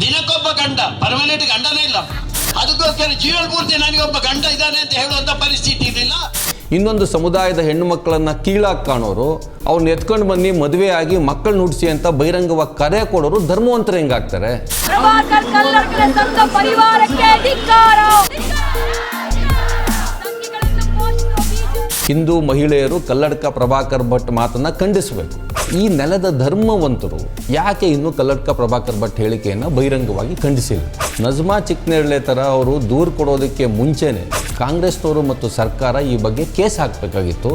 ನಿನಗೊಬ್ಬ ಗಂಡ ಪರ್ಮನೆಂಟ್ ಗಂಡನೇ ಇಲ್ಲ. ಅದಕ್ಕೋಸ್ಕರ ಜೀವನ ಪೂರ್ತಿ ನನಗೊಬ್ಬ ಗಂಡ ಇದ್ದಾನೆ ಅಂತ ಹೇಳುವಂತ ಪರಿಸ್ಥಿತಿ ಇರಲಿಲ್ಲ. ಇನ್ನೊಂದು ಸಮುದಾಯದ ಹೆಣ್ಣು ಮಕ್ಕಳನ್ನು ಕೀಳಾಗಿ ಕಾಣೋರು ಅವ್ರನ್ನ ಎತ್ಕೊಂಡು ಬನ್ನಿ ಮದುವೆ ಆಗಿ ಮಕ್ಕಳನ್ನ ನುಡಿಸಿ ಅಂತ ಬಹಿರಂಗವಾಗಿ ಕರೆ ಕೊಡೋರು ಧರ್ಮವಂತರ ಹೆಂಗಾಗ್ತಾರೆ? ಹಿಂದೂ ಮಹಿಳೆಯರು ಕಲ್ಲಡ್ಕ ಪ್ರಭಾಕರ್ ಭಟ್ ಮಾತನ್ನ ಖಂಡಿಸಬೇಕು. ಈ ನೆಲದ ಧರ್ಮವಂತರು ಯಾಕೆ ಇನ್ನು ಕಲ್ಲಡ್ಕ ಪ್ರಭಾಕರ್ ಭಟ್ ಹೇಳಿಕೆಯನ್ನು ಬಹಿರಂಗವಾಗಿ ಖಂಡಿಸಿಲ್ಲ? ನಜ್ಮಾ ಚಿಕ್ಕನೇರಳೆ ಥರ ಅವರು ದೂರು ಕೊಡೋದಕ್ಕೆ ಮುಂಚೆನೆ ಕಾಂಗ್ರೆಸ್ನವರು ಮತ್ತು ಸರ್ಕಾರ ಈ ಬಗ್ಗೆ ಕೇಸ್ ಹಾಕಬೇಕಾಗಿತ್ತು.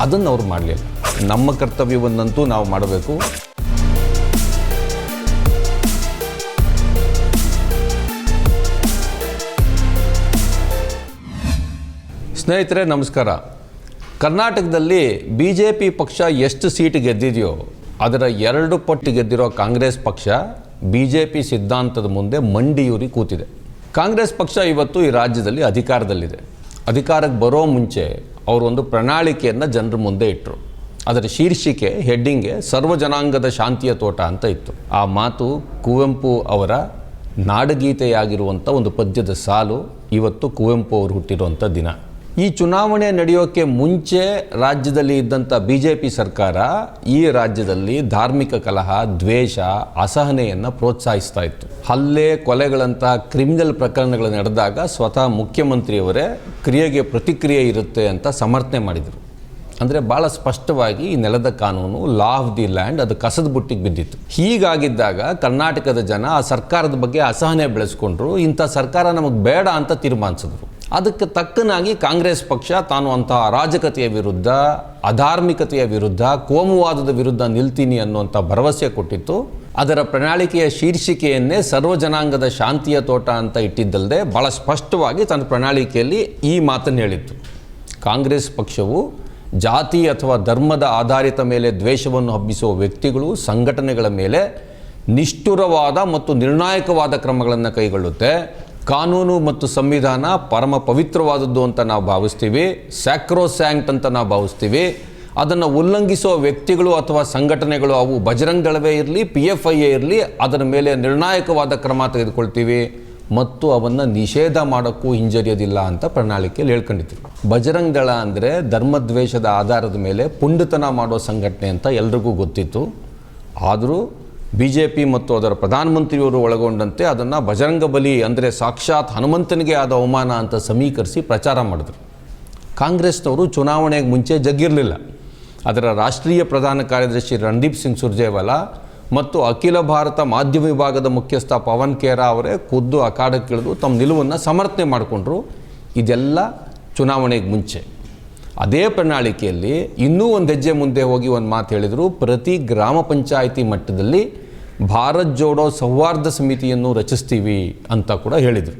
ಅದನ್ನು ಅವ್ರು ಮಾಡಲಿಲ್ಲ. ನಮ್ಮ ಕರ್ತವ್ಯವನ್ನಂತೂ ನಾವು ಮಾಡಬೇಕು. ಸ್ನೇಹಿತರೆ, ನಮಸ್ಕಾರ. ಕರ್ನಾಟಕದಲ್ಲಿ ಬಿ ಜೆ ಪಿ ಪಕ್ಷ ಎಷ್ಟು ಸೀಟ್ ಗೆದ್ದಿದೆಯೋ ಅದರ ಎರಡು ಪಟ್ಟು ಗೆದ್ದಿರೋ ಕಾಂಗ್ರೆಸ್ ಪಕ್ಷ ಬಿ ಜೆ ಪಿ ಸಿದ್ಧಾಂತದ ಮುಂದೆ ಮಂಡಿಯೂರಿ ಕೂತಿದೆ. ಕಾಂಗ್ರೆಸ್ ಪಕ್ಷ ಇವತ್ತು ಈ ರಾಜ್ಯದಲ್ಲಿ ಅಧಿಕಾರದಲ್ಲಿದೆ. ಅಧಿಕಾರಕ್ಕೆ ಬರೋ ಮುಂಚೆ ಅವರೊಂದು ಪ್ರಣಾಳಿಕೆಯನ್ನು ಜನರ ಮುಂದೆ ಇಟ್ಟರು ಅದರ ಶೀರ್ಷಿಕೆ ಹೆಡ್ಡಿಂಗ್ಗೆ ಸರ್ವ ಜನಾಂಗದ ಶಾಂತಿಯ ತೋಟ ಅಂತ ಇತ್ತು. ಆ ಮಾತು ಕುವೆಂಪು ಅವರ ನಾಡಗೀತೆಯಾಗಿರುವಂಥ ಒಂದು ಪದ್ಯದ ಸಾಲು ಇವತ್ತು ಕುವೆಂಪು ಅವರು ಹುಟ್ಟಿರುವಂಥ ದಿನ. ಈ ಚುನಾವಣೆ ನಡೆಯೋಕ್ಕೆ ಮುಂಚೆ ರಾಜ್ಯದಲ್ಲಿ ಇದ್ದಂಥ ಬಿ ಜೆ ಪಿ ಸರ್ಕಾರ ಈ ರಾಜ್ಯದಲ್ಲಿ ಧಾರ್ಮಿಕ ಕಲಹ, ದ್ವೇಷ, ಅಸಹನೆಯನ್ನು ಪ್ರೋತ್ಸಾಹಿಸ್ತಾ ಇತ್ತು. ಹಲ್ಲೆ, ಕೊಲೆಗಳಂತಹ ಕ್ರಿಮಿನಲ್ ಪ್ರಕರಣಗಳು ನಡೆದಾಗ ಸ್ವತಃ ಮುಖ್ಯಮಂತ್ರಿಯವರೇ ಕ್ರಿಯೆಗೆ ಪ್ರತಿಕ್ರಿಯೆ ಇರುತ್ತೆ ಅಂತ ಸಮರ್ಥನೆ ಮಾಡಿದರು. ಅಂದರೆ ಭಾಳ ಸ್ಪಷ್ಟವಾಗಿ ಈ ನೆಲದ ಕಾನೂನು ಲಾ ಆಫ್ ದಿ ಲ್ಯಾಂಡ್ ಅದು ಕಸದ ಬುಟ್ಟಿಗೆ ಬಿದ್ದಿತ್ತು. ಹೀಗಾಗಿದ್ದಾಗ ಕರ್ನಾಟಕದ ಜನ ಆ ಸರ್ಕಾರದ ಬಗ್ಗೆ ಅಸಹನೆ ಬೆಳೆಸ್ಕೊಂಡ್ರು. ಇಂಥ ಸರ್ಕಾರ ನಮಗೆ ಬೇಡ ಅಂತ ತೀರ್ಮಾನಿಸಿದ್ರು. ಅದಕ್ಕೆ ತಕ್ಕನಾಗಿ ಕಾಂಗ್ರೆಸ್ ಪಕ್ಷ ತಾನು ಅಂತಹ ಅರಾಜಕತೆಯ ವಿರುದ್ಧ, ಅಧಾರ್ಮಿಕತೆಯ ವಿರುದ್ಧ, ಕೋಮುವಾದದ ವಿರುದ್ಧ ನಿಲ್ತೀನಿ ಅನ್ನುವಂಥ ಭರವಸೆ ಕೊಟ್ಟಿತ್ತು. ಅದರ ಪ್ರಣಾಳಿಕೆಯ ಶೀರ್ಷಿಕೆಯನ್ನೇ ಸರ್ವ ಜನಾಂಗದ ಶಾಂತಿಯ ತೋಟ ಅಂತ ಇಟ್ಟಿದ್ದಲ್ಲದೆ ಭಾಳ ಸ್ಪಷ್ಟವಾಗಿ ತನ್ನ ಪ್ರಣಾಳಿಕೆಯಲ್ಲಿ ಈ ಮಾತನ್ನು ಹೇಳಿತ್ತು. ಕಾಂಗ್ರೆಸ್ ಪಕ್ಷವು ಜಾತಿ ಅಥವಾ ಧರ್ಮದ ಆಧಾರಿತ ಮೇಲೆ ದ್ವೇಷವನ್ನು ಹಬ್ಬಿಸುವ ವ್ಯಕ್ತಿಗಳು, ಸಂಘಟನೆಗಳ ಮೇಲೆ ನಿಷ್ಠುರವಾದ ಮತ್ತು ನಿರ್ಣಾಯಕವಾದ ಕ್ರಮಗಳನ್ನು ಕೈಗೊಳ್ಳುತ್ತೆ. ಕಾನೂನು ಮತ್ತು ಸಂವಿಧಾನ ಪರಮ ಪವಿತ್ರವಾದದ್ದು ಅಂತ ನಾವು ಭಾವಿಸ್ತೀವಿ ಸ್ಯಾಕ್ರೋಸ್ಯಾಂಕ್ಟ್ ಅಂತ ನಾವು ಭಾವಿಸ್ತೀವಿ. ಅದನ್ನು ಉಲ್ಲಂಘಿಸುವ ವ್ಯಕ್ತಿಗಳು ಅಥವಾ ಸಂಘಟನೆಗಳು ಅವು ಬಜರಂಗ್ ದಳವೇ ಇರಲಿ ಪಿ ಎಫ್ ಐ ಎ ಇರಲಿ, ಅದರ ಮೇಲೆ ನಿರ್ಣಾಯಕವಾದ ಕ್ರಮ ತೆಗೆದುಕೊಳ್ತೀವಿ. ಮತ್ತು ಅವನ್ನು ನಿಷೇಧ ಮಾಡೋಕ್ಕೂ ಹಿಂಜರಿಯೋದಿಲ್ಲ ಅಂತ ಪ್ರಣಾಳಿಕೆಯಲ್ಲಿ ಹೇಳ್ಕೊಂಡಿದ್ರು. ಬಜರಂಗ್ ದಳ ಅಂದರೆ ಧರ್ಮದ್ವೇಷದ ಆಧಾರದ ಮೇಲೆ ಪುಂಡತನ ಮಾಡೋ ಸಂಘಟನೆ ಅಂತ ಎಲ್ರಿಗೂ ಗೊತ್ತಿತ್ತು. ಆದರೂ ಬಿ ಜೆ ಪಿ ಮತ್ತು ಅದರ ಪ್ರಧಾನಮಂತ್ರಿಯವರು ಒಳಗೊಂಡಂತೆ ಅದನ್ನು ಬಜರಂಗ ಬಲಿ ಅಂದರೆ ಸಾಕ್ಷಾತ್ ಹನುಮಂತನಿಗೆ ಆದ ಅವಮಾನ ಅಂತ ಸಮೀಕರಿಸಿ ಪ್ರಚಾರ ಮಾಡಿದ್ರು. ಕಾಂಗ್ರೆಸ್ನವರು ಚುನಾವಣೆಗೆ ಮುಂಚೆ ಜಗ್ಗಿರಲಿಲ್ಲ. ಅದರ ರಾಷ್ಟ್ರೀಯ ಪ್ರಧಾನ ಕಾರ್ಯದರ್ಶಿ ರಣದೀಪ್ ಸಿಂಗ್ ಸುರ್ಜೇವಾಲಾ ಮತ್ತು ಅಖಿಲ ಭಾರತ ಮಾಧ್ಯಮ ವಿಭಾಗದ ಮುಖ್ಯಸ್ಥ ಪವನ್ ಖೇರಾ ಅವರೇ ಖುದ್ದು ಅಖಾಡಕ್ಕಿಳಿದು ತಮ್ಮ ನಿಲುವನ್ನು ಸಮರ್ಥನೆ ಮಾಡಿಕೊಂಡ್ರು. ಇದೆಲ್ಲ ಚುನಾವಣೆಗೆ ಮುಂಚೆ. ಅದೇ ಪ್ರಣಾಳಿಕೆಯಲ್ಲಿ ಇನ್ನೂ ಒಂದು ಹೆಜ್ಜೆ ಮುಂದೆ ಹೋಗಿ ಒಂದು ಮಾತು ಹೇಳಿದರು, ಪ್ರತಿ ಗ್ರಾಮ ಪಂಚಾಯಿತಿ ಮಟ್ಟದಲ್ಲಿ ಭಾರತ್ ಜೋಡೋ ಸೌಹಾರ್ದ ಸಮಿತಿಯನ್ನು ರಚಿಸ್ತೀವಿ ಅಂತ ಕೂಡ ಹೇಳಿದರು.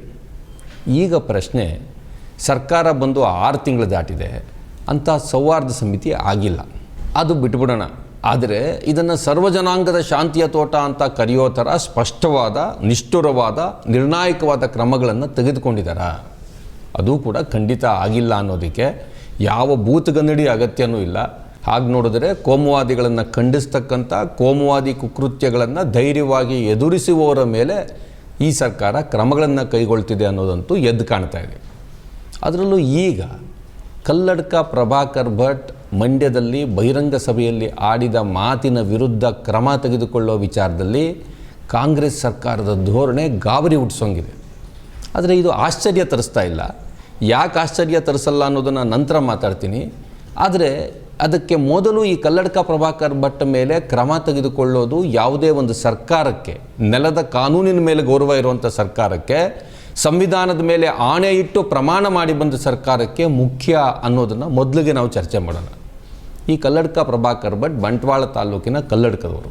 ಈಗ ಪ್ರಶ್ನೆ, ಸರ್ಕಾರ ಬಂದು ಆರು ತಿಂಗಳು ದಾಟಿದೆ, ಅಂಥ ಸೌಹಾರ್ದ ಸಮಿತಿ ಆಗಿಲ್ಲ. ಅದು ಬಿಟ್ಬಿಡೋಣ. ಆದರೆ ಇದನ್ನು ಸರ್ವಜನಾಂಗದ ಶಾಂತಿಯ ತೋಟ ಅಂತ ಕರೆಯೋ ಥರ ಸ್ಪಷ್ಟವಾದ, ನಿಷ್ಠುರವಾದ, ನಿರ್ಣಾಯಕವಾದ ಕ್ರಮಗಳನ್ನು ತೆಗೆದುಕೊಂಡಿದ್ದಾರಾ ಅದು ಕೂಡ ಖಂಡಿತ ಆಗಿಲ್ಲ ಅನ್ನೋದಕ್ಕೆ ಯಾವ ಭೂತಗನ್ನಡಿ ಅಗತ್ಯನೂ ಇಲ್ಲ. ಹಾಗೆ ನೋಡಿದ್ರೆ ಕೋಮುವಾದಿಗಳನ್ನು ಖಂಡಿಸ್ತಕ್ಕಂಥ ಕೋಮುವಾದಿ ಕುಕೃತ್ಯಗಳನ್ನು ಧೈರ್ಯವಾಗಿ ಎದುರಿಸುವವರ ಮೇಲೆ ಈ ಸರ್ಕಾರ ಕ್ರಮಗಳನ್ನು ಕೈಗೊಳ್ತಿದೆ ಅನ್ನೋದಂತೂ ಎದ್ದು ಕಾಣ್ತಾ ಇದೆ. ಅದರಲ್ಲೂ ಈಗ ಕಲ್ಲಡ್ಕ ಪ್ರಭಾಕರ್ ಭಟ್ ಮಂಡ್ಯದಲ್ಲಿ ಬಹಿರಂಗ ಸಭೆಯಲ್ಲಿ ಆಡಿದ ಮಾತಿನ ವಿರುದ್ಧ ಕ್ರಮ ತೆಗೆದುಕೊಳ್ಳೋ ವಿಚಾರದಲ್ಲಿ ಕಾಂಗ್ರೆಸ್ ಸರ್ಕಾರದ ಧೋರಣೆ ಗಾಬರಿ ಹುಟ್ಟಿಸೋಂಗಿದೆ. ಆದರೆ ಇದು ಆಶ್ಚರ್ಯ ತರಿಸ್ತಾ ಇಲ್ಲ. ಯಾಕೆ ಆಶ್ಚರ್ಯ ತರಿಸಲ್ಲ ಅನ್ನೋದನ್ನು ನಂತರ ಮಾತಾಡ್ತೀನಿ. ಆದರೆ ಅದಕ್ಕೆ ಮೊದಲು ಈ ಕಲ್ಲಡ್ಕ ಪ್ರಭಾಕರ್ ಭಟ್ ಮೇಲೆ ಕ್ರಮ ತೆಗೆದುಕೊಳ್ಳೋದು ಯಾವುದೇ ಒಂದು ಸರ್ಕಾರಕ್ಕೆ, ನೆಲದ ಕಾನೂನಿನ ಮೇಲೆ ಗೌರವ ಇರುವಂಥ ಸರ್ಕಾರಕ್ಕೆ, ಸಂವಿಧಾನದ ಮೇಲೆ ಆಣೆ ಇಟ್ಟು ಪ್ರಮಾಣ ಮಾಡಿ ಬಂದ ಸರ್ಕಾರಕ್ಕೆ ಮುಖ್ಯ ಅನ್ನೋದನ್ನು ಮೊದಲಿಗೆ ನಾವು ಚರ್ಚೆ ಮಾಡೋಣ. ಈ ಕಲ್ಲಡ್ಕ ಪ್ರಭಾಕರ್ ಭಟ್ ಬಂಟ್ವಾಳ ತಾಲೂಕಿನ ಕಲ್ಲಡ್ಕದವರು.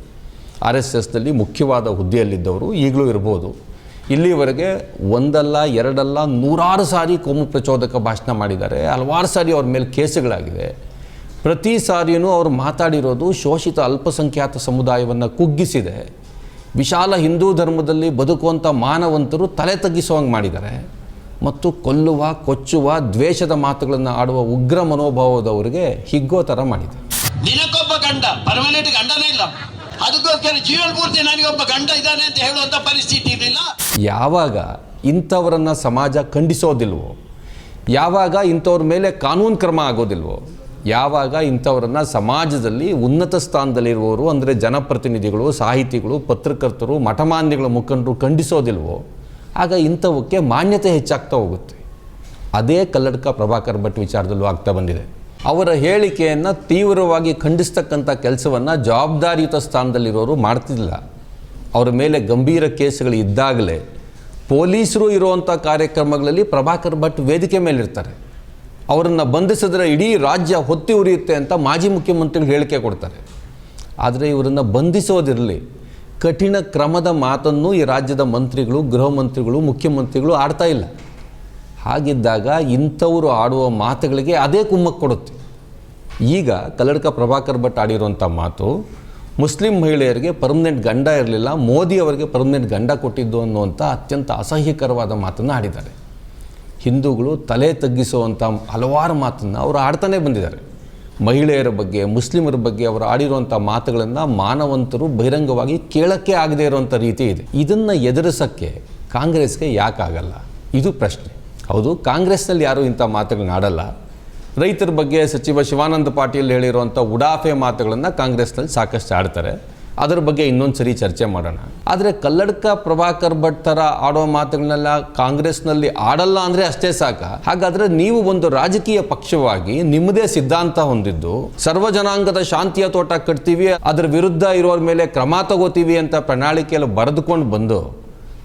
ಆರ್ ಎಸ್ ಎಸ್ನಲ್ಲಿ ಮುಖ್ಯವಾದ ಹುದ್ದೆಯಲ್ಲಿದ್ದವರು, ಈಗಲೂ ಇರ್ಬೋದು. ಇಲ್ಲಿವರೆಗೆ ಒಂದಲ್ಲ, ಎರಡಲ್ಲ, ನೂರಾರು ಸಾರಿ ಕೋಮು ಪ್ರಚೋದಕ ಭಾಷಣ ಮಾಡಿದ್ದಾರೆ. ಹಲವಾರು ಸಾರಿ ಅವ್ರ ಮೇಲೆ ಕೇಸುಗಳಾಗಿದೆ ಪ್ರತಿ ಸಾರಿಯೂ ಅವರು ಮಾತಾಡಿರೋದು ಶೋಷಿತ ಅಲ್ಪಸಂಖ್ಯಾತ ಸಮುದಾಯವನ್ನು ಕುಗ್ಗಿಸಿದೆ. ವಿಶಾಲ ಹಿಂದೂ ಧರ್ಮದಲ್ಲಿ ಬದುಕುವಂಥ ಮಾನವಂತರು ತಲೆ ತಗ್ಗಿಸುವಂಗೆ ಮಾಡಿದ್ದಾರೆ. ಮತ್ತು ಕೊಲ್ಲುವ, ಕೊಚ್ಚುವ, ದ್ವೇಷದ ಮಾತುಗಳನ್ನು ಆಡುವ ಉಗ್ರ ಮನೋಭಾವದವರಿಗೆ ಹಿಗ್ಗೋ ಥರ ಮಾಡಿದೆ ಅದಕ್ಕೋಸ್ಕರ ಜೀವನ ಪೂರ್ತಿ ನನಗೊಬ್ಬ ಗಂಡ ಇದ್ದಾನೆ ಅಂತ ಹೇಳುವಂತ ಪರಿಸ್ಥಿತಿ ಇರಲಿಲ್ಲ. ಯಾವಾಗ ಇಂಥವರನ್ನು ಸಮಾಜ ಖಂಡಿಸೋದಿಲ್ವೋ, ಯಾವಾಗ ಇಂಥವ್ರ ಮೇಲೆ ಕಾನೂನು ಕ್ರಮ ಆಗೋದಿಲ್ವೋ, ಯಾವಾಗ ಇಂಥವ್ರನ್ನ ಸಮಾಜದಲ್ಲಿ ಉನ್ನತ ಸ್ಥಾನದಲ್ಲಿರುವವರು ಅಂದರೆ ಜನಪ್ರತಿನಿಧಿಗಳು, ಸಾಹಿತಿಗಳು, ಪತ್ರಕರ್ತರು, ಮಠಮಾನ್ಯಗಳ ಮುಖಂಡರು ಖಂಡಿಸೋದಿಲ್ವೋ, ಆಗ ಇಂಥವಕ್ಕೆ ಮಾನ್ಯತೆ ಹೆಚ್ಚಾಗ್ತಾ ಹೋಗುತ್ತೆ. ಅದೇ ಕಲ್ಲಡ್ಕ ಪ್ರಭಾಕರ್ ಭಟ್ ವಿಚಾರದಲ್ಲೂ ಆಗ್ತಾ ಬಂದಿದೆ. ಅವರ ಹೇಳಿಕೆಯನ್ನು ತೀವ್ರವಾಗಿ ಖಂಡಿಸ್ತಕ್ಕಂಥ ಕೆಲಸವನ್ನು ಜವಾಬ್ದಾರಿಯುತ ಸ್ಥಾನದಲ್ಲಿರೋರು ಮಾಡ್ತಿಲ್ಲ ಅವರ ಮೇಲೆ ಗಂಭೀರ ಕೇಸುಗಳು ಇದ್ದಾಗಲೇ ಪೊಲೀಸರು ಇರುವಂಥ ಕಾರ್ಯಕ್ರಮಗಳಲ್ಲಿ ಪ್ರಭಾಕರ್ ಭಟ್ ವೇದಿಕೆ ಮೇಲಿರ್ತಾರೆ. ಅವರನ್ನು ಬಂಧಿಸಿದ್ರೆ ಇಡೀ ರಾಜ್ಯ ಹೊತ್ತಿ ಉರಿಯುತ್ತೆ ಅಂತ ಮಾಜಿ ಮುಖ್ಯಮಂತ್ರಿಗಳು ಹೇಳಿಕೆ ಕೊಡ್ತಾರೆ. ಆದರೆ ಇವರನ್ನು ಬಂಧಿಸೋದಿರಲಿ. ಕಠಿಣ ಕ್ರಮದ ಮಾತನ್ನು ಈ ರಾಜ್ಯದ ಮಂತ್ರಿಗಳು, ಗೃಹ ಮಂತ್ರಿಗಳು, ಮುಖ್ಯಮಂತ್ರಿಗಳು ಆಡ್ತಾ ಇಲ್ಲ. ಹಾಗಿದ್ದಾಗ ಇಂಥವರು ಆಡುವ ಮಾತುಗಳಿಗೆ ಅದೇ ಕುಮ್ಮಕ್ಕೆ ಕೊಡುತ್ತೆ. ಈಗ ಕಲ್ಲಡ್ಕ ಪ್ರಭಾಕರ್ ಭಟ್ ಆಡಿರುವಂಥ ಮಾತು, ಮುಸ್ಲಿಂ ಮಹಿಳೆಯರಿಗೆ ಪರ್ಮನೆಂಟ್ ಗಂಡ ಇರಲಿಲ್ಲ, ಮೋದಿ ಅವರಿಗೆ ಪರ್ಮನೆಂಟ್ ಗಂಡ ಕೊಟ್ಟಿದ್ದು ಅನ್ನುವಂಥ ಅತ್ಯಂತ ಅಸಹ್ಯಕರವಾದ ಮಾತನ್ನು ಆಡಿದ್ದಾರೆ. ಹಿಂದೂಗಳು ತಲೆ ತಗ್ಗಿಸುವಂಥ ಹಲವಾರು ಮಾತನ್ನು ಅವರು ಆಡ್ತಾನೆ ಬಂದಿದ್ದಾರೆ. ಮಹಿಳೆಯರ ಬಗ್ಗೆ, ಮುಸ್ಲಿಮರ ಬಗ್ಗೆ ಅವರು ಆಡಿರುವಂಥ ಮಾತುಗಳನ್ನು ಮಾನವಂತರು ಬಹಿರಂಗವಾಗಿ ಕೇಳಕ್ಕೆ ಆಗದೇ ಇರುವಂಥ ರೀತಿ ಇದೆ. ಇದನ್ನು ಎದುರಿಸೋಕ್ಕೆ ಕಾಂಗ್ರೆಸ್ಗೆ ಯಾಕಾಗಲ್ಲ? ಇದು ಪ್ರಶ್ನೆ. ಹೌದು, ಕಾಂಗ್ರೆಸ್ನಲ್ಲಿ ಯಾರೂ ಇಂಥ ಮಾತುಗಳನ್ನ ಆಡಲ್ಲ. ರೈತರ ಬಗ್ಗೆ ಸಚಿವ ಶಿವಾನಂದ ಪಾಟೀಲ್ ಹೇಳಿರುವಂಥ ಉಡಾಫೆ ಮಾತುಗಳನ್ನು ಕಾಂಗ್ರೆಸ್ನಲ್ಲಿ ಸಾಕಷ್ಟು ಆಡ್ತಾರೆ. ಅದರ ಬಗ್ಗೆ ಇನ್ನೊಂದು ಸರಿ ಚರ್ಚೆ ಮಾಡೋಣ. ಆದರೆ ಕಲ್ಲಡ್ಕ ಪ್ರಭಾಕರ್ ಭಟ್ ಥರ ಆಡೋ ಮಾತುಗಳನ್ನೆಲ್ಲ ಕಾಂಗ್ರೆಸ್ನಲ್ಲಿ ಆಡಲ್ಲ ಅಂದರೆ ಅಷ್ಟೇ ಸಾಕ. ಹಾಗಾದರೆ ನೀವು ಒಂದು ರಾಜಕೀಯ ಪಕ್ಷವಾಗಿ ನಿಮ್ಮದೇ ಸಿದ್ಧಾಂತ ಹೊಂದಿದ್ದು, ಸರ್ವ ಜನಾಂಗದ ಶಾಂತಿಯ ತೋಟ ಕಟ್ತೀವಿ, ಅದರ ವಿರುದ್ಧ ಇರೋರ ಮೇಲೆ ಕ್ರಮ ತಗೋತೀವಿ ಅಂತ ಪ್ರಣಾಳಿಕೆಯಲ್ಲಿ ಬರೆದುಕೊಂಡು ಬಂದು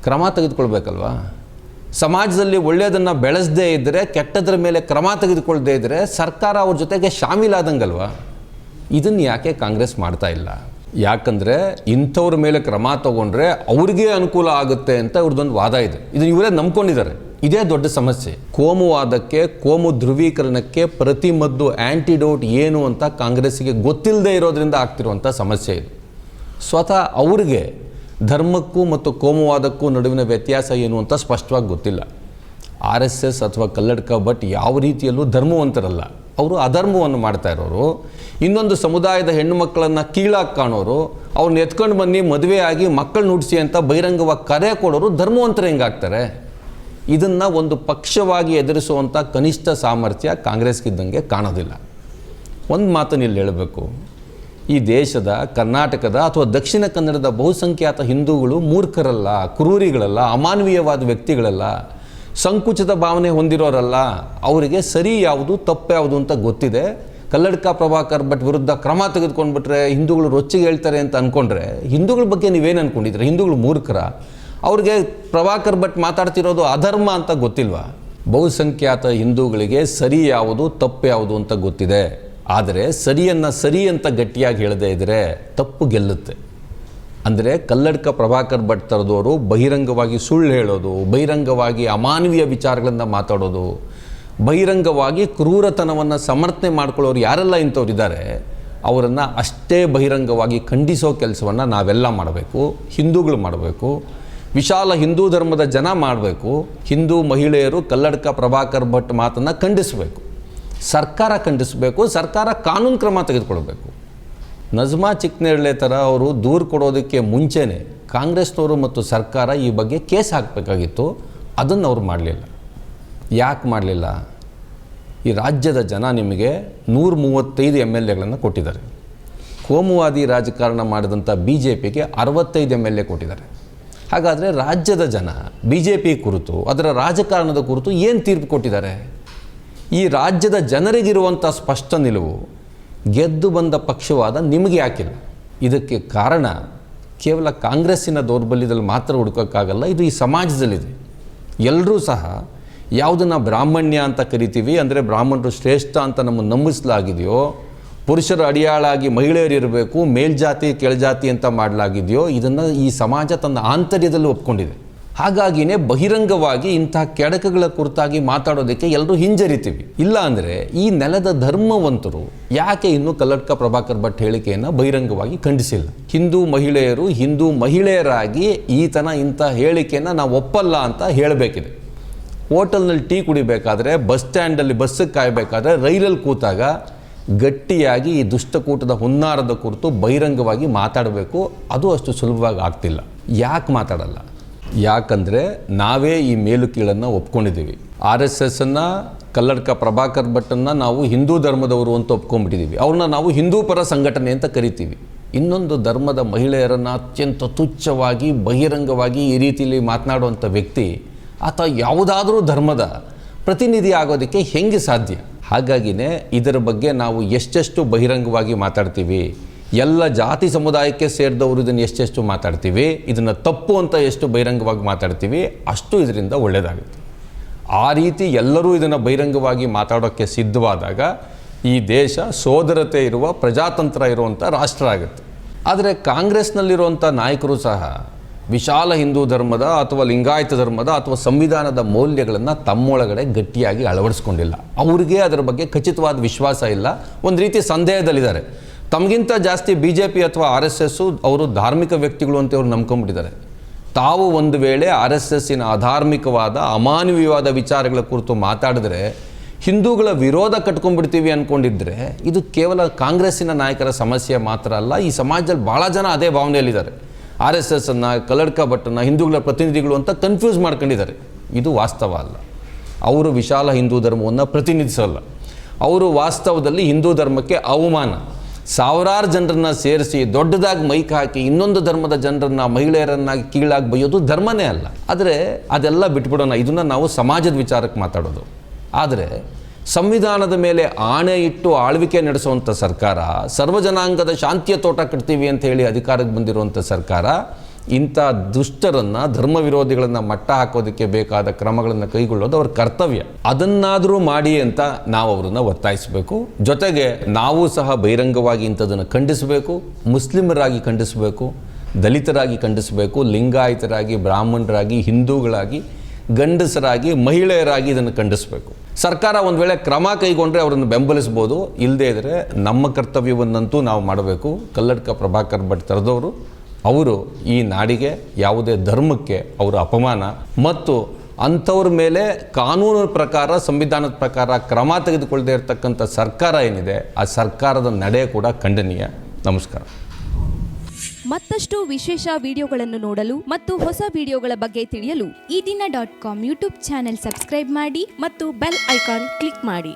ಕ್ರಮ ತೆಗೆದುಕೊಳ್ಬೇಕಲ್ವಾ? ಸಮಾಜದಲ್ಲಿ ಒಳ್ಳೆಯದನ್ನು ಬೆಳೆಸದೇ ಇದ್ದರೆ ಕೆಟ್ಟದ್ರ ಮೇಲೆ ಕ್ರಮ ತೆಗೆದುಕೊಳ್ಳದೇ ಇದ್ದರೆ ಸರ್ಕಾರ ಅವ್ರ ಜೊತೆಗೆ ಶಾಮೀಲಾದಂಗಲ್ವ? ಇದನ್ನು ಯಾಕೆ ಕಾಂಗ್ರೆಸ್ ಮಾಡ್ತಾ ಇಲ್ಲ? ಯಾಕಂದರೆ ಇಂಥವ್ರ ಮೇಲೆ ಕ್ರಮ ತಗೊಂಡ್ರೆ ಅವ್ರಿಗೆ ಅನುಕೂಲ ಆಗುತ್ತೆ ಅಂತ ಇವ್ರದ್ದೊಂದು ವಾದ ಇದೆ. ಇದನ್ನು ಇವರೇ ನಂಬ್ಕೊಂಡಿದ್ದಾರೆ. ಇದೇ ದೊಡ್ಡ ಸಮಸ್ಯೆ. ಕೋಮುವಾದಕ್ಕೆ, ಕೋಮು ಧ್ರುವೀಕರಣಕ್ಕೆ ಪ್ರತಿ ಮದ್ದು ಆ್ಯಂಟಿಡೋಟ್ ಏನು ಅಂತ ಕಾಂಗ್ರೆಸ್ಸಿಗೆ ಗೊತ್ತಿಲ್ಲದೆ ಇರೋದ್ರಿಂದ ಆಗ್ತಿರುವಂಥ ಸಮಸ್ಯೆ ಇದು. ಸ್ವತಃ ಅವ್ರಿಗೆ ಧರ್ಮಕ್ಕೂ ಮತ್ತು ಕೋಮುವಾದಕ್ಕೂ ನಡುವಿನ ವ್ಯತ್ಯಾಸ ಏನು ಅಂತ ಸ್ಪಷ್ಟವಾಗಿ ಗೊತ್ತಿಲ್ಲ. ಆರ್ ಎಸ್ ಎಸ್ ಅಥವಾ ಕಲ್ಲಡ್ಕ ಭಟ್ ಯಾವ ರೀತಿಯಲ್ಲೂ ಧರ್ಮವಂತರಲ್ಲ. ಅವರು ಅಧರ್ಮವನ್ನು ಮಾಡ್ತಾ ಇರೋರು. ಇನ್ನೊಂದು ಸಮುದಾಯದ ಹೆಣ್ಣು ಮಕ್ಕಳನ್ನು ಕೀಳಾಗಿ ಕಾಣೋರು. ಅವ್ರನ್ನ ಎತ್ಕೊಂಡು ಬನ್ನಿ, ಮದುವೆ ಆಗಿ ಮಕ್ಕಳು ನುಡಿಸಿ ಅಂತ ಬಹಿರಂಗವಾಗಿ ಕರೆ ಕೊಡೋರು ಧರ್ಮವಂತರು ಹೆಂಗಾಗ್ತಾರೆ ಇದನ್ನು ಒಂದು ಪಕ್ಷವಾಗಿ ಎದುರಿಸುವಂಥ ಕನಿಷ್ಠ ಸಾಮರ್ಥ್ಯ ಕಾಂಗ್ರೆಸ್ಗಿದ್ದಂಗೆ ಕಾಣೋದಿಲ್ಲ. ಒಂದು ಮಾತನ್ನು ಇಲ್ಲಿ ಹೇಳಬೇಕು. ಈ ದೇಶದ, ಕರ್ನಾಟಕದ ಅಥವಾ ದಕ್ಷಿಣ ಕನ್ನಡದ ಬಹುಸಂಖ್ಯಾತ ಹಿಂದೂಗಳು ಮೂರ್ಖರಲ್ಲ, ಕ್ರೂರಿಗಳಲ್ಲ, ಅಮಾನವೀಯವಾದ ವ್ಯಕ್ತಿಗಳಲ್ಲ, ಸಂಕುಚಿತ ಭಾವನೆ ಹೊಂದಿರೋರಲ್ಲ, ಅವರಿಗೆ ಸರಿ ಯಾವುದು, ತಪ್ಪು ಯಾವುದು ಅಂತ ಗೊತ್ತಿದೆ. ಕಲ್ಲಡ್ಕ ಪ್ರಭಾಕರ್ ಭಟ್ ವಿರುದ್ಧ ಕ್ರಮ ತೆಗೆದುಕೊಂಡ್ಬಿಟ್ರೆ ಹಿಂದೂಗಳು ರೊಚ್ಚಿಗೆ ಹೇಳ್ತಾರೆ ಅಂತ ಅಂದ್ಕೊಂಡ್ರೆ ಹಿಂದೂಗಳ ಬಗ್ಗೆ ನೀವೇನು ಅಂದ್ಕೊಂಡಿದ್ರೆ ಹಿಂದೂಗಳು ಮೂರ್ಖರ. ಅವ್ರಿಗೆ ಪ್ರಭಾಕರ್ ಭಟ್ ಮಾತಾಡ್ತಿರೋದು ಅಧರ್ಮ ಅಂತ ಗೊತ್ತಿಲ್ವಾ? ಬಹುಸಂಖ್ಯಾತ ಹಿಂದೂಗಳಿಗೆ ಸರಿ ಯಾವುದು, ತಪ್ಪು ಯಾವುದು ಅಂತ ಗೊತ್ತಿದೆ. ಆದರೆ ಸರಿಯನ್ನು ಸರಿ ಅಂತ ಗಟ್ಟಿಯಾಗಿ ಹೇಳದೇ ಇದ್ದರೆ ತಪ್ಪು ಗೆಲ್ಲುತ್ತೆ. ಅಂದರೆ ಕಲ್ಲಡ್ಕ ಪ್ರಭಾಕರ್ ಭಟ್ ಥರದವರು ಬಹಿರಂಗವಾಗಿ ಸುಳ್ಳು ಹೇಳೋದು, ಬಹಿರಂಗವಾಗಿ ಅಮಾನವೀಯ ವಿಚಾರಗಳನ್ನು ಮಾತಾಡೋದು, ಬಹಿರಂಗವಾಗಿ ಕ್ರೂರತನವನ್ನು ಸಮರ್ಥನೆ ಮಾಡ್ಕೊಳ್ಳೋರು ಯಾರೆಲ್ಲ ಇಂಥವ್ರು ಇದ್ದಾರೆ, ಅವರನ್ನು ಅಷ್ಟೇ ಬಹಿರಂಗವಾಗಿ ಖಂಡಿಸೋ ಕೆಲಸವನ್ನು ನಾವೆಲ್ಲ ಮಾಡಬೇಕು, ಹಿಂದೂಗಳು ಮಾಡಬೇಕು, ವಿಶಾಲ ಹಿಂದೂ ಧರ್ಮದ ಜನ ಮಾಡಬೇಕು, ಹಿಂದೂ ಮಹಿಳೆಯರು ಕಲ್ಲಡ್ಕ ಪ್ರಭಾಕರ್ ಭಟ್ ಮಾತನ್ನು ಖಂಡಿಸಬೇಕು. ಸರ್ಕಾರ ಖಂಡಿಸಬೇಕು, ಸರ್ಕಾರ ಕಾನೂನು ಕ್ರಮ ತೆಗೆದುಕೊಳ್ಬೇಕು. ನಜ್ಮಾ ಚಿಕ್ಕನೇರಳೆ ಥರ ಅವರು ದೂರು ಕೊಡೋದಕ್ಕೆ ಮುಂಚೆನೇ ಕಾಂಗ್ರೆಸ್ನವರು ಮತ್ತು ಸರ್ಕಾರ ಈ ಬಗ್ಗೆ ಕೇಸ್ ಹಾಕಬೇಕಾಗಿತ್ತು, ಅದನ್ನು ಅವರು ಮಾಡಲಿಲ್ಲ. ಯಾಕೆ ಮಾಡಲಿಲ್ಲ? ಈ ರಾಜ್ಯದ ಜನ ನಿಮಗೆ ನೂರ ಮೂವತ್ತೈದು ಎಂ ಎಲ್ ಎಗಳನ್ನು ಕೊಟ್ಟಿದ್ದಾರೆ. ಕೋಮುವಾದಿ ರಾಜಕಾರಣ ಮಾಡಿದಂಥ ಬಿ ಜೆ ಪಿಗೆ ಅರವತ್ತೈದು ಎಂ ಎಲ್ ಎ ಕೊಟ್ಟಿದ್ದಾರೆ. ಹಾಗಾದರೆ ರಾಜ್ಯದ ಜನ ಬಿ ಜೆ ಪಿ ಕುರಿತು, ಅದರ ರಾಜಕಾರಣದ ಕುರಿತು ಏನು ತೀರ್ಪು ಕೊಟ್ಟಿದ್ದಾರೆ? ಈ ರಾಜ್ಯದ ಜನರಿಗಿರುವಂಥ ಸ್ಪಷ್ಟ ನಿಲುವು, ಗೆದ್ದು ಬಂದ ಪಕ್ಷವಾದ ನಿಮಗೆ ಯಾಕಿಲ್ಲ? ಇದಕ್ಕೆ ಕಾರಣ ಕೇವಲ ಕಾಂಗ್ರೆಸ್ಸಿನ ದೌರ್ಬಲ್ಯದಲ್ಲಿ ಮಾತ್ರ ಹುಡುಕೋಕ್ಕಾಗಲ್ಲ, ಇದು ಈ ಸಮಾಜದಲ್ಲಿದೆ. ಎಲ್ಲರೂ ಸಹ ಯಾವುದನ್ನು ಬ್ರಾಹ್ಮಣ್ಯ ಅಂತ ಕರಿತೀವಿ, ಅಂದರೆ ಬ್ರಾಹ್ಮಣರು ಶ್ರೇಷ್ಠ ಅಂತ ನಮ್ಮನ್ನು ನಂಬಿಸಲಾಗಿದೆಯೋ, ಪುರುಷರು ಅಡಿಯಾಳಾಗಿ ಮಹಿಳೆಯರು ಇರಬೇಕು, ಮೇಲ್ಜಾತಿ, ಕೆಳಜಾತಿ ಅಂತ ಮಾಡಲಾಗಿದೆಯೋ, ಇದನ್ನು ಈ ಸಮಾಜ ತನ್ನ ಆಂತರ್ಯದಲ್ಲಿ ಒಪ್ಕೊಂಡಿದೆ. ಹಾಗಾಗಿನೇ ಬಹಿರಂಗವಾಗಿ ಇಂತಹ ಕೆಡಕಗಳ ಕುರಿತಾಗಿ ಮಾತಾಡೋದಕ್ಕೆ ಎಲ್ಲರೂ ಹಿಂಜರಿತೀವಿ. ಇಲ್ಲ ಅಂದರೆ ಈ ನೆಲದ ಧರ್ಮವಂತರು ಯಾಕೆ ಇನ್ನೂ ಕಲ್ಲಡ್ಕ ಪ್ರಭಾಕರ್ ಭಟ್ ಹೇಳಿಕೆಯನ್ನು ಬಹಿರಂಗವಾಗಿ ಖಂಡಿಸಿಲ್ಲ? ಹಿಂದೂ ಮಹಿಳೆಯರು ಹಿಂದೂ ಮಹಿಳೆಯರಾಗಿ ಈತನ ಇಂಥ ಹೇಳಿಕೆಯನ್ನು ನಾವು ಒಪ್ಪಲ್ಲ ಅಂತ ಹೇಳಬೇಕಿದೆ. ಹೋಟೆಲ್ನಲ್ಲಿ ಟೀ ಕುಡಿಬೇಕಾದ್ರೆ, ಬಸ್ ಸ್ಟ್ಯಾಂಡಲ್ಲಿ ಬಸ್ಸಿಗೆ ಕಾಯಬೇಕಾದ್ರೆ ರೈಲಲ್ಲಿ ಕೂತಾಗ ಗಟ್ಟಿಯಾಗಿ ಈ ದುಷ್ಟಕೂಟದ ಹುನ್ನಾರದ ಕುರಿತು ಬಹಿರಂಗವಾಗಿ ಮಾತಾಡಬೇಕು. ಅದು ಅಷ್ಟು ಸುಲಭವಾಗಿ ಆಗ್ತಿಲ್ಲ. ಯಾಕೆ ಮಾತಾಡಲ್ಲ? ಯಾಕಂದರೆ ನಾವೇ ಈ ಮೇಲು ಕೀಳನ್ನು ಒಪ್ಕೊಂಡಿದ್ದೀವಿ. ಆರ್ ಎಸ್ ಎಸ್ಸನ್ನು ಕಲ್ಲಡ್ಕ ಪ್ರಭಾಕರ್ ಭಟ್ಟನ್ನು ನಾವು ಹಿಂದೂ ಧರ್ಮದವರು ಅಂತ ಒಪ್ಕೊಂಡ್ಬಿಟ್ಟಿದ್ದೀವಿ. ಅವ್ರನ್ನ ನಾವು ಹಿಂದೂ ಪರ ಸಂಘಟನೆ ಅಂತ ಕರಿತೀವಿ. ಇನ್ನೊಂದು ಧರ್ಮದ ಮಹಿಳೆಯರನ್ನು ಅತ್ಯಂತ ತುಚ್ಛವಾಗಿ, ಬಹಿರಂಗವಾಗಿ ಈ ರೀತಿಯಲ್ಲಿ ಮಾತನಾಡುವಂಥ ವ್ಯಕ್ತಿ, ಆತ ಯಾವುದಾದ್ರೂ ಧರ್ಮದ ಪ್ರತಿನಿಧಿ ಆಗೋದಕ್ಕೆ ಹೆಂಗೆ ಸಾಧ್ಯ? ಹಾಗಾಗಿನೇ ಇದರ ಬಗ್ಗೆ ನಾವು ಎಷ್ಟೆಷ್ಟು ಬಹಿರಂಗವಾಗಿ ಮಾತಾಡ್ತೀವಿ? ಎಲ್ಲ ಜಾತಿ ಸಮುದಾಯಕ್ಕೆ ಸೇರಿದವರು ಇದನ್ನು ಎಷ್ಟೆಷ್ಟು ಮಾತಾಡ್ತೀವಿ, ಇದನ್ನು ತಪ್ಪು ಅಂತ ಎಷ್ಟು ಬಹಿರಂಗವಾಗಿ ಮಾತಾಡ್ತೀವಿ, ಅಷ್ಟು ಇದರಿಂದ ಒಳ್ಳೆಯದಾಗುತ್ತೆ ಆ ರೀತಿ ಎಲ್ಲರೂ ಇದನ್ನು ಬಹಿರಂಗವಾಗಿ ಮಾತಾಡೋಕ್ಕೆ ಸಿದ್ಧವಾದಾಗ ಈ ದೇಶ ಸೋದರತೆ ಇರುವ ಪ್ರಜಾತಂತ್ರ ಇರುವಂಥ ರಾಷ್ಟ್ರ ಆಗುತ್ತೆ. ಆದರೆ ಕಾಂಗ್ರೆಸ್ನಲ್ಲಿರುವಂಥ ನಾಯಕರು ಸಹ ವಿಶಾಲ ಹಿಂದೂ ಧರ್ಮದ ಅಥವಾ ಲಿಂಗಾಯತ ಧರ್ಮದ ಅಥವಾ ಸಂವಿಧಾನದ ಮೌಲ್ಯಗಳನ್ನು ತಮ್ಮೊಳಗಡೆ ಗಟ್ಟಿಯಾಗಿ ಅಳವಡಿಸ್ಕೊಂಡಿಲ್ಲ. ಅವ್ರಿಗೆ ಅದರ ಬಗ್ಗೆ ಖಚಿತವಾದ ವಿಶ್ವಾಸ ಇಲ್ಲ. ಒಂದು ರೀತಿ ಸಂದೇಹದಲ್ಲಿದ್ದಾರೆ. ತಮಗಿಂತ ಜಾಸ್ತಿ ಬಿ ಜೆ ಪಿ ಅಥವಾ ಆರ್ ಎಸ್ ಎಸ್ಸು ಅವರು ಧಾರ್ಮಿಕ ವ್ಯಕ್ತಿಗಳು ಅಂತ ಅವ್ರು ನಂಬ್ಕೊಂಡ್ಬಿಟ್ಟಿದ್ದಾರೆ. ತಾವು ಒಂದು ವೇಳೆ ಆರ್ ಎಸ್ ಎಸ್ಸಿನ ಅಧಾರ್ಮಿಕವಾದ, ಅಮಾನವೀಯವಾದ ವಿಚಾರಗಳ ಕುರಿತು ಮಾತಾಡಿದ್ರೆ, ಹಿಂದೂಗಳ ವಿರೋಧ ಕಟ್ಕೊಂಡ್ಬಿಡ್ತೀವಿ ಅಂದ್ಕೊಂಡಿದ್ರೆ ಇದು ಕೇವಲ ಕಾಂಗ್ರೆಸ್ಸಿನ ನಾಯಕರ ಸಮಸ್ಯೆ ಮಾತ್ರ ಅಲ್ಲ, ಈ ಸಮಾಜದಲ್ಲಿ ಭಾಳ ಜನ ಅದೇ ಭಾವನೆಯಲ್ಲಿದ್ದಾರೆ. ಆರ್ ಎಸ್ ಎಸ್ಸನ್ನು ಕಲ್ಲಡ್ಕ ಭಟ್ಟನ್ನು, ಹಿಂದೂಗಳ ಪ್ರತಿನಿಧಿಗಳು ಅಂತ ಕನ್ಫ್ಯೂಸ್ ಮಾಡ್ಕೊಂಡಿದ್ದಾರೆ. ಇದು ವಾಸ್ತವ ಅಲ್ಲ. ಅವರು ವಿಶಾಲ ಹಿಂದೂ ಧರ್ಮವನ್ನು ಪ್ರತಿನಿಧಿಸಲ್ಲ. ಅವರು ವಾಸ್ತವದಲ್ಲಿ ಹಿಂದೂ ಧರ್ಮಕ್ಕೆ ಅವಮಾನ. ಸಾವಿರಾರು ಜನರನ್ನ ಸೇರಿಸಿ ದೊಡ್ಡದಾಗಿ ಮೈಕ್ ಹಾಕಿ ಇನ್ನೊಂದು ಧರ್ಮದ ಜನರನ್ನ, ಮಹಿಳೆಯರನ್ನಾಗಿ ಕೀಳಾಗಿ ಬೈಯೋದು ಧರ್ಮನೇ ಅಲ್ಲ. ಆದರೆ ಅದೆಲ್ಲ ಬಿಟ್ಬಿಡೋಣ. ಇದನ್ನು ನಾವು ಸಮಾಜದ ವಿಚಾರಕ್ಕೆ ಮಾತಾಡೋದು. ಆದರೆ ಸಂವಿಧಾನದ ಮೇಲೆ ಆಣೆ ಇಟ್ಟು ಆಳ್ವಿಕೆ ನಡೆಸುವಂಥ ಸರ್ಕಾರ, ಸರ್ವಜನಾಂಗದ ಶಾಂತಿಯ ತೋಟ ಕಟ್ತೀವಿ ಅಂತ ಹೇಳಿ ಅಧಿಕಾರಕ್ಕೆ ಬಂದಿರುವಂಥ ಸರ್ಕಾರ ಇಂಥ ದುಷ್ಟರನ್ನು ಧರ್ಮ ವಿರೋಧಿಗಳನ್ನು ಮಟ್ಟ ಹಾಕೋದಕ್ಕೆ ಬೇಕಾದ ಕ್ರಮಗಳನ್ನು ಕೈಗೊಳ್ಳೋದು ಅವ್ರ ಕರ್ತವ್ಯ. ಅದನ್ನಾದರೂ ಮಾಡಿ ಅಂತ ನಾವು ಅವರನ್ನು ಒತ್ತಾಯಿಸಬೇಕು. ಜೊತೆಗೆ ನಾವು ಸಹ ಬಹಿರಂಗವಾಗಿ ಇಂಥದನ್ನು ಖಂಡಿಸಬೇಕು, ಮುಸ್ಲಿಮರಾಗಿ ಖಂಡಿಸಬೇಕು, ದಲಿತರಾಗಿ ಖಂಡಿಸಬೇಕು, ಲಿಂಗಾಯತರಾಗಿ, ಬ್ರಾಹ್ಮಣರಾಗಿ, ಹಿಂದೂಗಳಾಗಿ, ಗಂಡಸರಾಗಿ, ಮಹಿಳೆಯರಾಗಿ ಇದನ್ನು ಖಂಡಿಸಬೇಕು. ಸರ್ಕಾರ ಒಂದು ವೇಳೆ ಕ್ರಮ ಕೈಗೊಂಡ್ರೆ ಅವರನ್ನು ಬೆಂಬಲಿಸ್ಬೋದು. ಇಲ್ಲದೇ ಇದ್ದರೆ ನಮ್ಮ ಕರ್ತವ್ಯವನ್ನಂತೂ ನಾವು ಮಾಡಬೇಕು. ಕಲ್ಲಡ್ಕ ಪ್ರಭಾಕರ್ ಭಟ್ ತರದವರು ಅವರು ಈ ನಾಡಿಗೆ ಯಾವುದೇ ಧರ್ಮಕ್ಕೆ ಅವರ ಅಪಮಾನ ಮತ್ತು ಅಂಥವ್ರ ಮೇಲೆ ಕಾನೂನು ಪ್ರಕಾರ, ಸಂವಿಧಾನದ ಪ್ರಕಾರ ಕ್ರಮ ತೆಗೆದುಕೊಳ್ಳದೆ ಇರತಕ್ಕಂಥ ಸರ್ಕಾರ ಏನಿದೆ, ಆ ಸರ್ಕಾರದ ನಡೆ ಕೂಡ ಖಂಡನೀಯ. ನಮಸ್ಕಾರ. ಮತ್ತಷ್ಟು ವಿಶೇಷ ವಿಡಿಯೋಗಳನ್ನು ನೋಡಲು ಮತ್ತು ಹೊಸ ವಿಡಿಯೋಗಳ ಬಗ್ಗೆ ತಿಳಿಯಲು Ee Dina dot com YouTube channel subscribe ಮಾಡಿ ಮತ್ತು ಬೆಲ್ ಐಕಾನ್ ಕ್ಲಿಕ್ ಮಾಡಿ.